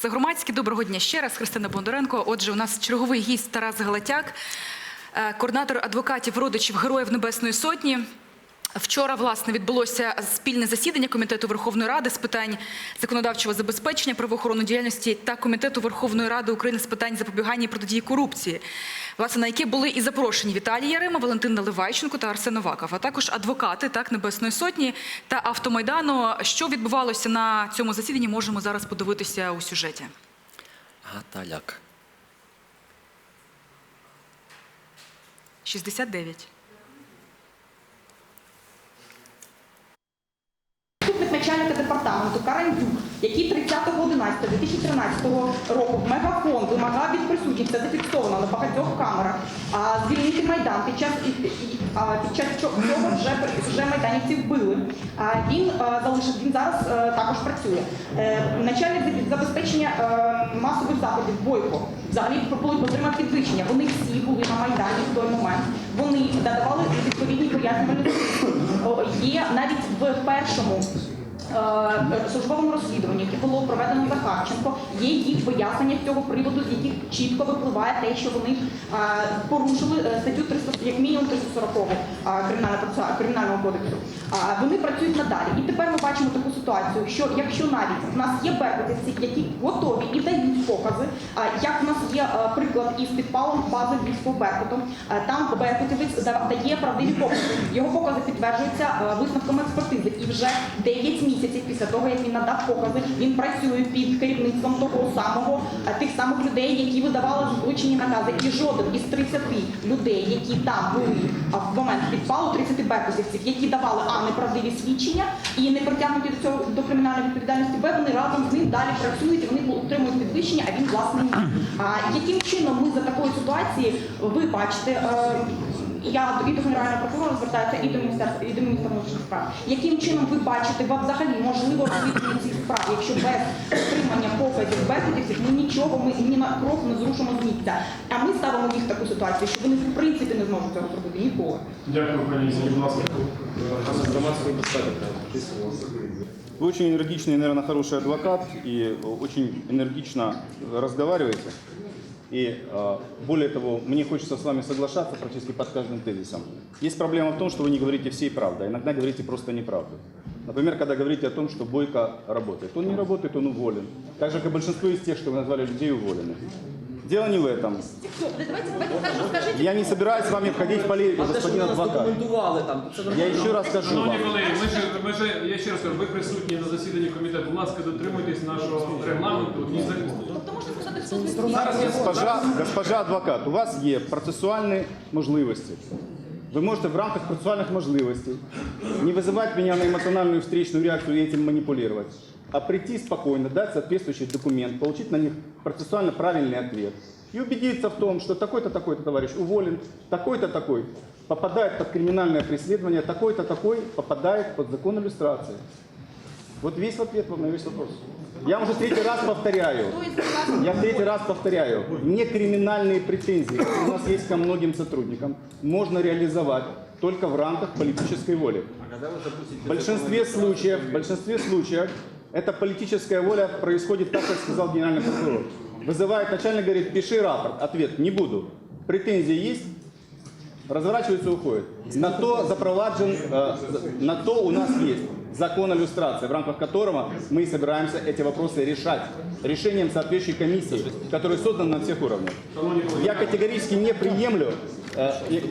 Це громадське. Доброго дня ще раз. Христина Бондаренко. Отже, у нас черговий гість Тарас Галатяк, е, координатор адвокатів родичів Героїв Небесної Сотні. Вчора власне відбулося спільне засідання комітету Верховної Ради з питань законодавчого забезпечення правоохоронної діяльності та комітету Верховної Ради України з питань запобігання і протидії корупції, власне на яке були і запрошені Віталій Ярема, Валентин Наливайченко та Арсен Новаков, а також адвокати так Небесної Сотні та Автомайдану. Що відбувалося на цьому засіданні, можемо зараз подивитися у сюжеті. Гаталяк. 69. Заступник начальника департаменту Карандюк, який 30.11.2013 року в мегафон вимагав від присутніх, це зафіксовано на багатьох камерах, а, звільнити Майдан під час, а, під час цього вже, вже майданівців вбили. А, він а, залишив, він зараз е, також працює. Е, начальник забезпечення е, масових заходів Бойко взагалі отримати підвищення. Вони всі були на Майдані в той момент. Вони надавали відповідні пояснювальні Є навіть в першому е, службовому розслідуванні, яке було проведено Захарченко, є їх пояснення з цього приводу, з яких чітко випливає те, що вони е, порушили е, статтю 300, як мінімум 340 е, кримінального кодексу. Вони працюють надалі. І тепер ми бачимо таку ситуацію, що якщо навіть в нас є беркутівці, які готові і дають покази, як в нас є е, приклад із підпалом бази Львівського Беркуту, е, там Беркутівець да- дає правдиві покази. Його покази підтверджуються е, висновками експертизи. І вже 9 місяців після того, як він надав покази, він працює під керівництвом того самого е, тих самих людей, які видавали злочинні накази. І жоден із 30 людей, які там були в момент підпалу, 30 беркутівців, які давали а неправдиві свідчення і не притягнуті до цього до кримінальної відповідальності, б вони разом з ним далі працюють, вони отримують підвищення, а він власне ні. А яким чином ми за такої ситуації ви бачите? е, я і до генерального прокурора звертаюся, і до міністерства, і до міністра внутрішніх справ. Яким чином ви бачите ви взагалі можливо розслідування цих справ, якщо без отримання показів безпеківців ми нічого, ми ні на крок не зрушимо з місця. А ми ставимо їх в таку ситуацію, що вони в принципі не зможуть цього зробити ніколи. Дякую, пані Зіні, будь ласка. Вы очень энергичный, наверное, хороший адвокат и очень энергично разговариваете. И э, более того, мне хочется с вами соглашаться практически под каждым тезисом. Есть проблема в том, что вы не говорите всей правды, а иногда говорите просто неправду. Например, когда говорите о том, что Бойко работает. Он не работает, он уволен. Так же, как и большинство из тех, что вы назвали людей уволены. Дело не в этом. Давайте, давайте скажу, скажіть. Я не собираюсь с вами входить в полемику, А те, що господин ви нас адвокат. документували там, це Я нормально. еще раз скажу Шановні вам. колеги, ми ж, ми ж, я ще раз кажу, ви присутні на засіданні комітету. Будь ласка, дотримуйтесь нашого регламенту і закону. Тобто можна сказати, що ви Зараз я Госпожа, госпожа адвокат, у вас є процесуальні можливості. Ви можете в рамках процесуальних можливостей не вызывать меня на эмоциональную встречную реакцию и этим манипулировать, А прийти спокойно, дать соответствующий документ, получить на них процессуально правильный ответ и убедиться в том, что такой-то такой-то товарищ уволен, такой-то такой попадает под криминальное преследование, такой-то такой попадает под закон иллюстрации. Вот весь ответ вам на весь вопрос. Я уже третий раз повторяю. Я третий раз повторяю. Не криминальные претензии, у нас есть ко многим сотрудникам, можно реализовать только в рамках политической воли. В большинстве случаев, в большинстве случаев эта политическая воля происходит так, как сказал генеральный прокурор. Вызывает начальник, говорит, пиши рапорт. Ответ, не буду. Претензии есть? разворачивается и уходит. На то запроваджен, э, на то у нас есть закон о иллюстрации, в рамках которого мы собираемся эти вопросы решать решением соответствующей комиссии, которая создана на всех уровнях. Я категорически не приемлю э, и,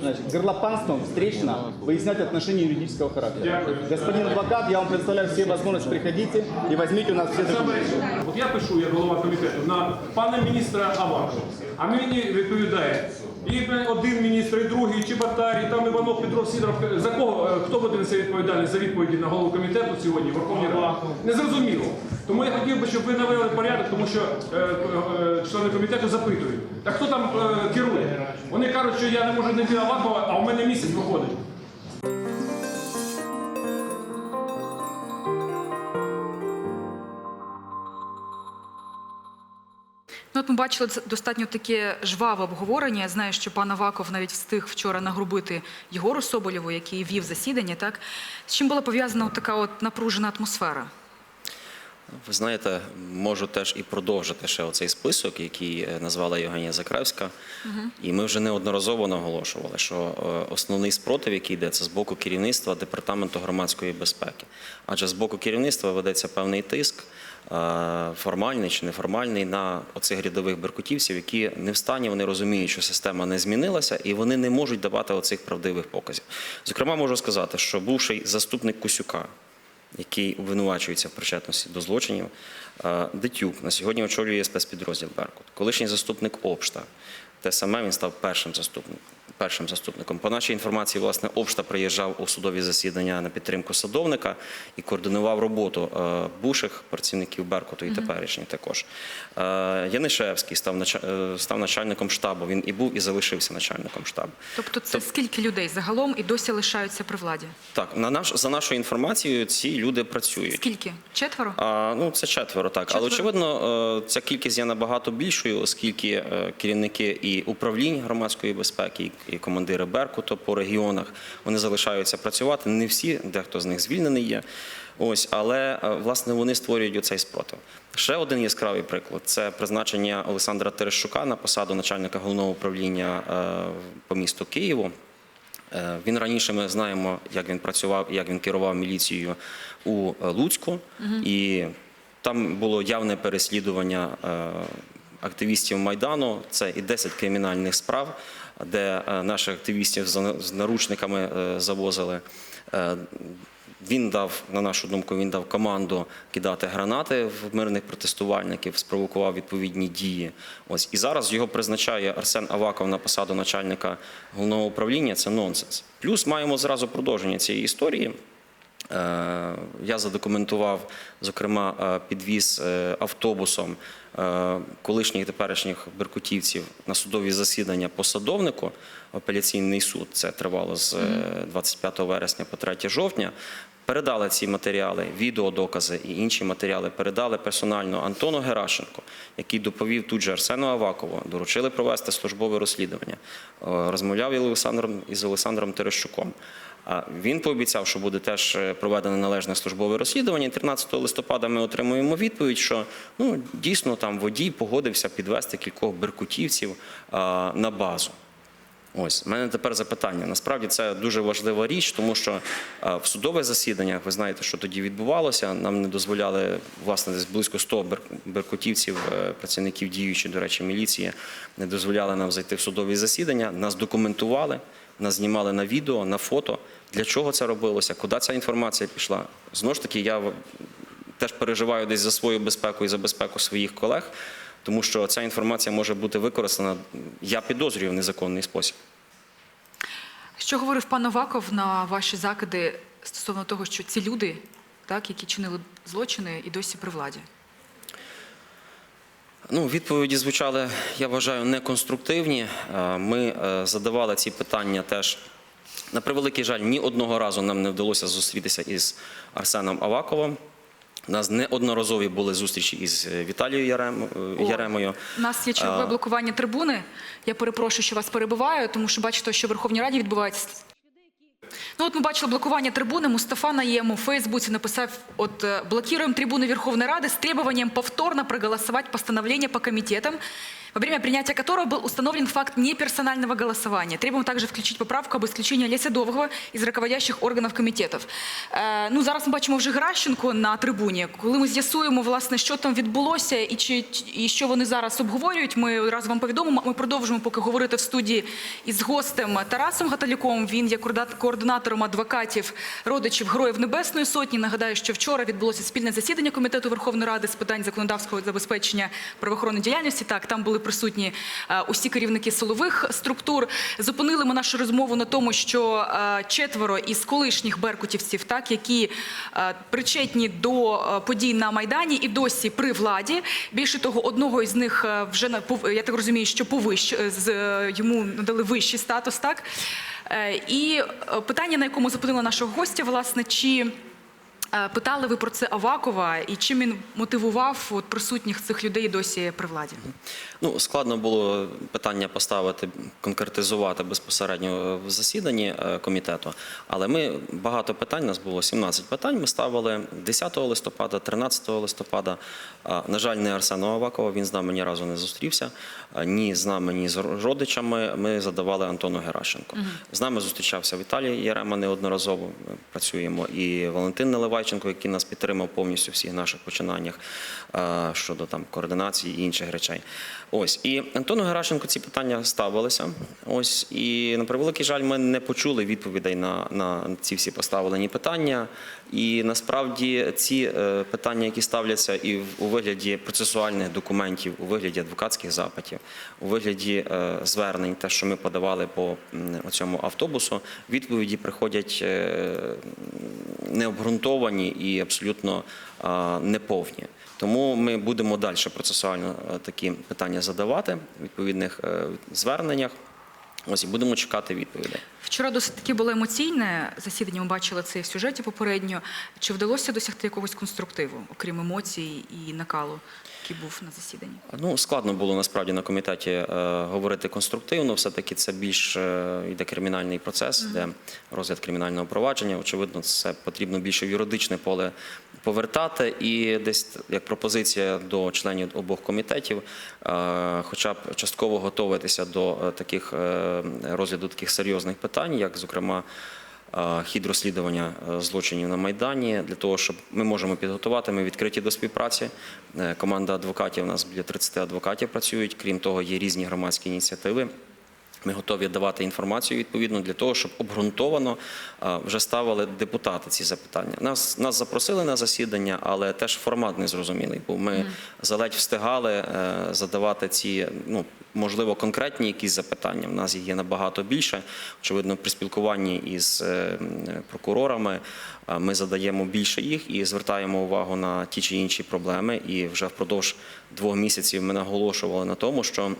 значит, горлопанством встречно выяснять отношения юридического характера. Господин адвокат, я вам предоставляю все возможности, приходите и возьмите у нас все документы. От я пишу, як голова комітету, на пана міністра Авакова, а мені відповідає і один міністр, і другий, чи Батарій, там Іванов, Петров, Сідоров. За кого, е, хто буде несе відповідальність за відповіді на голову комітету сьогодні, Верховній Раді? Незрозуміло. Тому я хотів би, щоб ви навели порядок, тому що е, е, члени комітету запитують, А хто там е, керує? Вони кажуть, що я не можу знайти Авакова, а у мене місяць виходить. Ну, от ми бачили це достатньо таке жваве обговорення. Я знаю, що пан Аваков навіть встиг вчора нагрубити Єгору Соболєву, який вів засідання. Так з чим була пов'язана така от напружена атмосфера? Ви знаєте, можу теж і продовжити ще оцей список, який е, назвала Євгенія Закравська. І ми вже неодноразово наголошували, що е, основний спротив, який йде, це з боку керівництва департаменту громадської безпеки. Адже з боку керівництва ведеться певний тиск, е, формальний чи неформальний, на оцих рядових беркутівців, які не в стані, вони розуміють, що система не змінилася, і вони не можуть давати оцих правдивих показів. Зокрема, можу сказати, що бувший заступник Кусюка, який обвинувачується в причетності до злочинів. Е, Дитюк на сьогодні очолює спецпідрозділ Беркут. Колишній заступник Обшта. Те саме він став першим заступником. Першим заступником. По нашій інформації, власне, Обшта приїжджав у судові засідання на підтримку садовника і координував роботу е, бувших працівників Беркуту і теперішніх також. Е, Янишевський став, е, начальником штабу. Він і був, і залишився начальником штабу. Тобто це скільки людей загалом і досі лишаються при владі? Так, на наш за нашою інформацією, ці люди працюють. Скільки? Четверо? А, ну, це четверо, так. Але очевидно, ця кількість є набагато більшою, оскільки керівники і управлінь громадської безпеки, і командири Беркуту по регіонах вони залишаються працювати. Не всі, дехто з них звільнений є. Ось, але е, власне вони створюють оцей спротив. Ще один яскравий приклад це призначення Олександра Терещука на посаду начальника головного управління е, по місту Києву. Е, Він раніше ми знаємо, як він працював, як він керував міліцією у Луцьку, і там було явне переслідування активістів Майдану. Це і 10 кримінальних справ, де е, наших активістів з наручниками е, завозили. Е, Він дав, на нашу думку, він дав команду кидати гранати в мирних протестувальників, спровокував відповідні дії. Ось і зараз його призначає Арсен Аваков на посаду начальника головного управління. Це нонсенс. Плюс маємо зразу продовження цієї історії. Я задокументував, зокрема, підвіз автобусом колишніх і теперішніх беркутівців на судові засідання по садовнику. Апеляційний суд це тривало з е, 25 вересня по 3 жовтня. Передали ці матеріали, відеодокази і інші матеріали передали персонально Антону Геращенко, який доповів тут же Арсену Авакову, доручили провести службове розслідування. Е, Розмовляв із Олександром, із Олександром Терещуком. Він пообіцяв, що буде теж е, проведено належне службове розслідування. 13 листопада ми отримуємо відповідь, що ну дійсно там водій погодився підвести кількох беркутівців а, на базу. Ось, у мене тепер запитання. Насправді це дуже важлива річ, тому що а, в судових засіданнях, ви знаєте, що тоді відбувалося. Нам не дозволяли, власне, десь близько 100 бер- беркутівців, е, працівників діючої, до речі, міліції, не дозволяли нам зайти в судові засідання. Нас документували, нас знімали на відео, на фото. Для чого це робилося? Куди ця інформація пішла? Знову ж таки, я теж переживаю десь за свою безпеку і за безпеку своїх колег, тому що ця інформація може бути використана, я підозрюю, в незаконний спосіб. Що говорив пан Новаков на ваші закиди стосовно того, що ці люди, так, які чинили злочини, і досі при владі? Ну, відповіді звучали, я вважаю, неконструктивні. Е, Ми е, задавали ці питання теж. На превеликий жаль, ні одного разу нам не вдалося зустрітися із Арсеном Аваковим. У нас неодноразові були зустрічі із е, Віталією Ярем- О, Яремою. У нас є чергове блокування трибуни. Я перепрошую, що вас перебиваю, тому що бачите, що в Верховній Раді відбувається. Ну, от ми бачили блокування трибуни. Мустафа Наєм у Фейсбуці написав: от е, блокируем трибуны Верховной Рады с требованием повторно проголосовать постановление по комитетам, во время принятия которого был установлен факт неперсонального голосования. Требуем также включить поправку об исключении Олеся Довгого из руководящих органів комітетів. Е, ну, зараз ми бачимо вже Гращенко на трибуні. Коли ми з'ясуємо, власне, що там відбулося і, чи, і що вони зараз обговорюють, ми раз вам повідомимо. Ми продовжимо поки говорити в студії із гостем Тарасом Гаталюком. Він є координат- координатором адвокатів родичів Героїв Небесної Сотні. Нагадаю, що вчора відбулося спільне засідання Комітету Верховної Ради з питань законодавського забезпечення правоохоронної діяльності. Так, там були присутні е, усі керівники силових структур. Зупинили ми нашу розмову на тому, що е, четверо із колишніх беркутівців, так які е, причетні до подій на майдані і досі при владі. Більше того, одного із них вже я так розумію, що повищ з йому надали вищий статус. Так і е, питання, на якому зупинила нашого гостя, власне, чи Е, Питали ви про це Авакова і чим він мотивував от, присутніх цих людей досі при владі? Ну, складно було питання поставити, конкретизувати безпосередньо в засіданні е, комітету, але ми багато питань, у нас було 17 питань, ми ставили 10 листопада, 13 листопада. На жаль, не Арсену Авакова, він з нами ні разу не зустрівся, ні з нами, ні з родичами. Ми задавали Антону Геращенко. З нами зустрічався Віталій Ярема неодноразово. Працюємо і Валентин Наливайченко, який нас підтримав повністю в всіх наших починаннях е, щодо там координації і інших речей. Ось і Антону Геращенко ці питання ставилися. Ось і на превеликий жаль, ми не почули відповідей на, на ці всі поставлені питання. І насправді ці е, питання, які ставляться і у вигляді процесуальних документів, у вигляді адвокатських запитів, у вигляді е, звернень, те, що ми подавали по цьому автобусу, відповіді приходять необґрунтовані і абсолютно неповні. Тому ми будемо далі процесуально е, такі питання задавати в відповідних е, зверненнях. Ось і будемо чекати відповідей. Вчора досить таки було емоційне засідання. Ми бачили це в сюжеті попередньо. Чи вдалося досягти якогось конструктиву, окрім емоцій і накалу, який був на засіданні? Ну, складно було насправді на комітеті е, говорити конструктивно. Все-таки це більш е, йде кримінальний процес, де розгляд кримінального провадження. Очевидно, це потрібно більше в юридичне поле повертати. І десь як пропозиція до членів обох комітетів, е, хоча б частково готуватися до е, таких е, розгляду таких серйозних питань, як зокрема. Е, Хід розслідування е, злочинів на майдані для того, щоб ми можемо підготувати. Ми відкриті до співпраці. Е, Команда адвокатів у нас біля 30 адвокатів працюють. Крім того, є різні громадські ініціативи. Ми готові давати інформацію відповідно для того, щоб обґрунтовано е, вже ставили депутати ці запитання. Нас нас запросили на засідання, але теж формат незрозумілий, бо ми заледь встигали е, задавати ці ну. Можливо, конкретні якісь запитання. У нас їх є набагато більше. Очевидно, при спілкуванні із е, прокурорами ми задаємо більше їх і звертаємо увагу на ті чи інші проблеми. І вже впродовж двох місяців ми наголошували на тому, що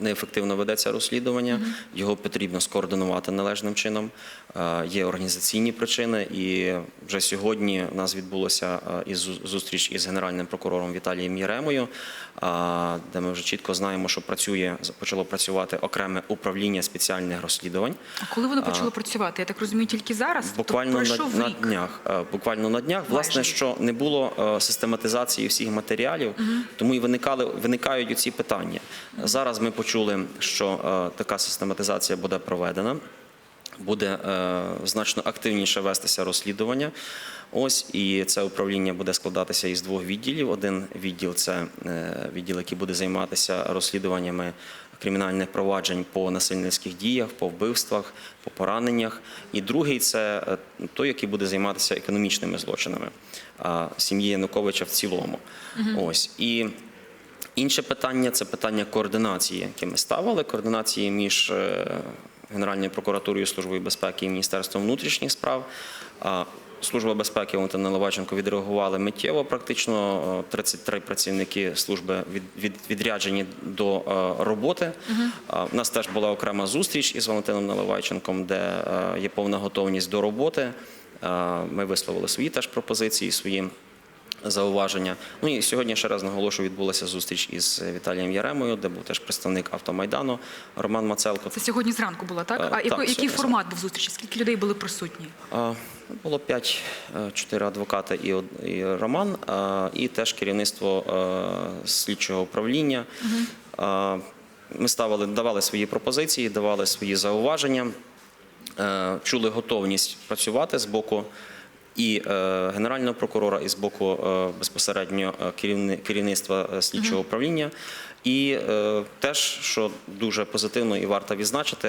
неефективно ведеться розслідування, його потрібно скоординувати належним чином. Е, Є організаційні причини, і вже сьогодні у нас відбулося е, із зустріч із генеральним прокурором Віталієм Єремою, е, де ми вже чітко знаємо, що працює почало працювати окреме управління спеціальних розслідувань. А коли воно почало працювати? Я так розумію, тільки зараз? Тобто Буквально на, на днях. Е, Буквально на днях, власне, Майже. що не було е, систематизації всіх матеріалів, тому і виникали виникають ці питання. Зараз ми почули, що е, така систематизація буде проведена. Буде е, значно активніше вестися розслідування. Ось і це управління буде складатися із двох відділів. Один відділ це е, відділ, який буде займатися розслідуваннями кримінальних проваджень по насильницьких діях, по вбивствах, по пораненнях. І другий це е, той, який буде займатися економічними злочинами а, сім'ї Януковича в цілому. Ось і. Інше питання це питання координації, яке ми ставили. Координації між е, Генеральною прокуратурою, Службою безпеки і Міністерством внутрішніх справ. Служба безпеки Валентина Наливайченко відреагували миттєво. Практично Е, 33 працівники служби від, від, відряджені до е, роботи. А, У нас теж була окрема зустріч із Валентином Наливайченком, де е, є повна готовність до роботи. Е, Ми висловили свої теж пропозиції, свої зауваження. Ну і сьогодні ще раз наголошую, відбулася зустріч із Віталієм Яремою, де був теж представник автомайдану Роман Мацелко. Це сьогодні зранку було, так? Е, А так, який, формат був зустрічі? Скільки людей були присутні? А, Було 5, 4 адвоката і, і Роман, а, і теж керівництво е, слідчого управління. А, Ми ставили, давали свої пропозиції, давали свої зауваження, е, чули готовність працювати з боку і е, генерального прокурора, і з боку е, безпосередньо е, керівництва слідчого управління. І теж, що дуже позитивно і варто відзначити,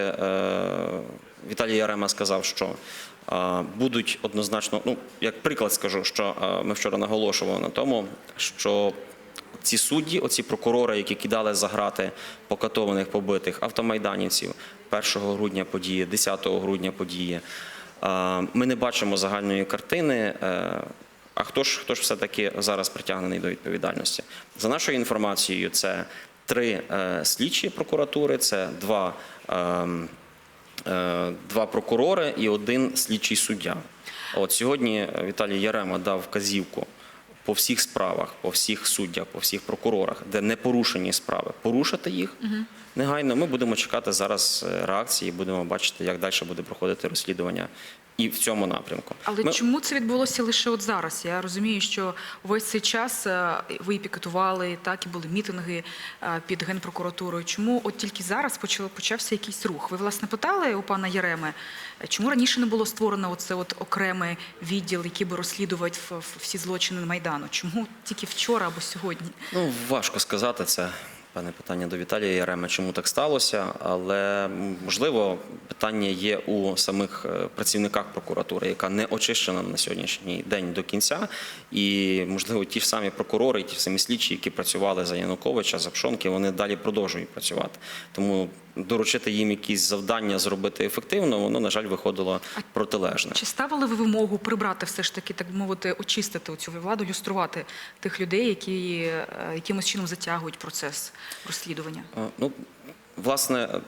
Віталій Ярема сказав, що будуть однозначно, ну як приклад скажу, що ми вчора наголошували на тому, що ці судді, оці прокурори, які кидали за грати покатованих побитих автомайданівців 1 грудня події, 10 грудня події. Ми не бачимо загальної картини. е, А хто ж хто ж все-таки зараз притягнений до відповідальності? За нашою інформацією, це три е, слідчі прокуратури, це два, ем, е, два прокурори і один слідчий суддя. От сьогодні Віталій Ярема дав вказівку по всіх справах, по всіх суддях, по всіх прокурорах, де не порушені справи, порушити їх негайно. Ми будемо чекати зараз е, реакції, будемо бачити, як далі буде проходити розслідування і в цьому напрямку. Але Ми- чому це відбулося лише от зараз? Я розумію, що весь цей час е, ви і пікетували, так і були мітинги е, під генпрокуратурою. Чому от тільки зараз почав, почався якийсь рух? Ви власне питали у пана Яреми, чому раніше не було створено оце от окремий відділ, який би розслідував всі злочини майдану? Чому тільки вчора або сьогодні? Ну, важко сказати це. Пане питання до Віталія Ярема, чому так сталося, але можливо питання є у самих е, працівниках прокуратури, яка не очищена на сьогоднішній день до кінця. І можливо, ті ж самі прокурори, ті ж самі слідчі, які працювали за Януковича, за Пшонки, вони далі продовжують працювати. Тому доручити їм якісь завдання зробити ефективно, воно на жаль виходило протилежне. Чи ставили ви вимогу прибрати все ж таки, так би мовити, очистити цю владу, люструвати тих людей, які е, якимось чином затягують процес розслідування? Е, Ну, власне, е,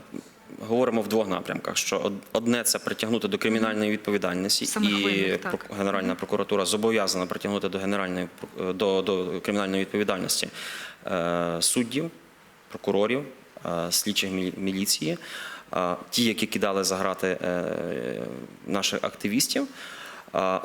говоримо в двох напрямках: що одне це притягнути до кримінальної відповідальності, і винних, Генеральна прокуратура зобов'язана притягнути до генеральної прок- до, до кримінальної відповідальності е, суддів, прокурорів, е, слідчих міліції, е, ті, які кидали за грати е, наших активістів.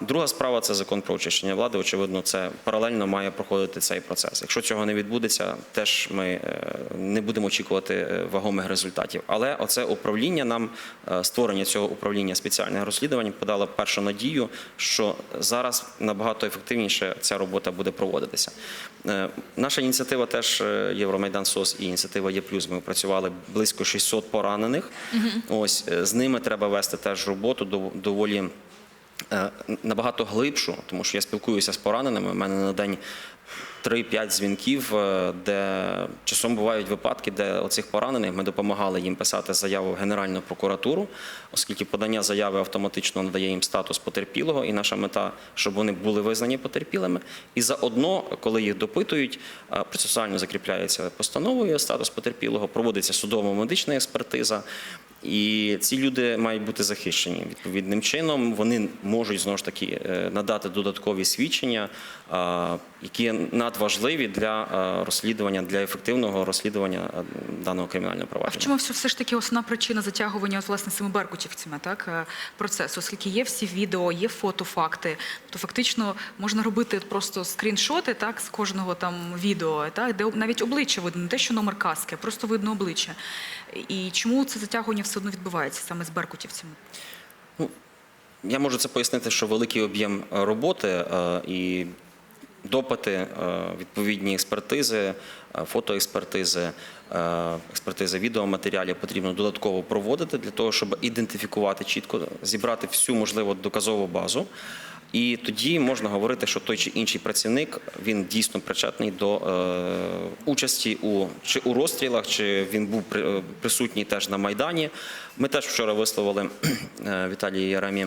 Друга справа це закон про очищення влади. Очевидно, це паралельно має проходити цей процес. Якщо цього не відбудеться, теж ми е, не будемо очікувати е, вагомих результатів. Але оце управління нам е, створення цього управління спеціальних розслідувань подало першу надію, що зараз набагато ефективніше ця робота буде проводитися. Наша ініціатива теж Євромайдан СОС і ініціатива Є плюс. Ми опрацювали близько 600 поранених. Ось е, з ними треба вести теж роботу дов- доволі набагато глибшу, тому що я спілкуюся з пораненими. У мене на день 3-5 дзвінків, е, де часом бувають випадки, де оцих поранених ми допомагали їм писати заяву в Генеральну прокуратуру, оскільки подання заяви автоматично надає їм статус потерпілого, і наша мета, щоб вони були визнані потерпілими. І заодно, коли їх допитують, е, процесуально закріпляється постановою статус потерпілого, проводиться судово-медична експертиза. І ці люди мають бути захищені відповідним чином. Вони можуть знову ж таки е, надати додаткові свідчення, які надважливі для розслідування, для ефективного розслідування даного кримінального А в чому все, ж таки основна причина затягування от, власне цими беркутівцями, так е, процесу? Оскільки є всі відео, є фотофакти, то фактично можна робити просто скріншоти, так з кожного там відео, так де навіть обличчя видно, не те, що номер каски, а просто видно обличчя. І чому це затягування все одно відбувається саме з беркутівцями? Ну Я можу це пояснити, що великий об'єм е, роботи е, і допити, е, відповідні експертизи, е, фотоекспертизи, е, експертизи відеоматеріалів потрібно додатково проводити для того, щоб ідентифікувати чітко, зібрати всю можливу доказову базу. І тоді можна говорити, що той чи інший працівник він дійсно причетний до е, участі у чи у розстрілах, чи він був при, присутній теж на майдані. Ми теж вчора висловили Віталію Яремі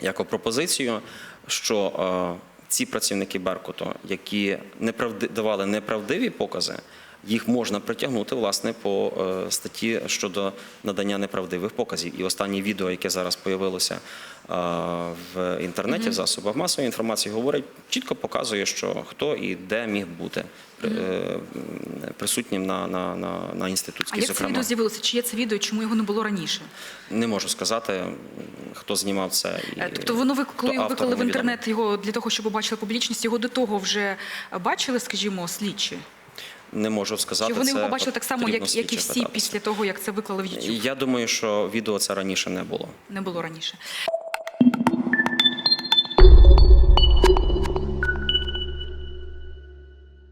як пропозицію, що е, ці працівники Беркуту, які не давали неправдиві покази, їх можна притягнути власне по е, статті щодо надання неправдивих показів. І останнє відео, яке зараз появилося е, в інтернеті, в засобах масової інформації, говорить, чітко показує, що хто і де міг бути е, присутнім на, на, на, на А інститутській. як це Зокрема, відео з'явилося? Чи є це відео? Чому його не було раніше? не можу сказати, хто знімав це. І Тобто воно ви коли автор, виклали в інтернет його для того, щоб побачили публічність, його до того вже бачили, скажімо, слідчі? Не можу сказати. Чи вони його побачили так само, як, як і всі питатися. після того, як це виклали в YouTube? Я думаю, що відео це раніше не було. Не було раніше.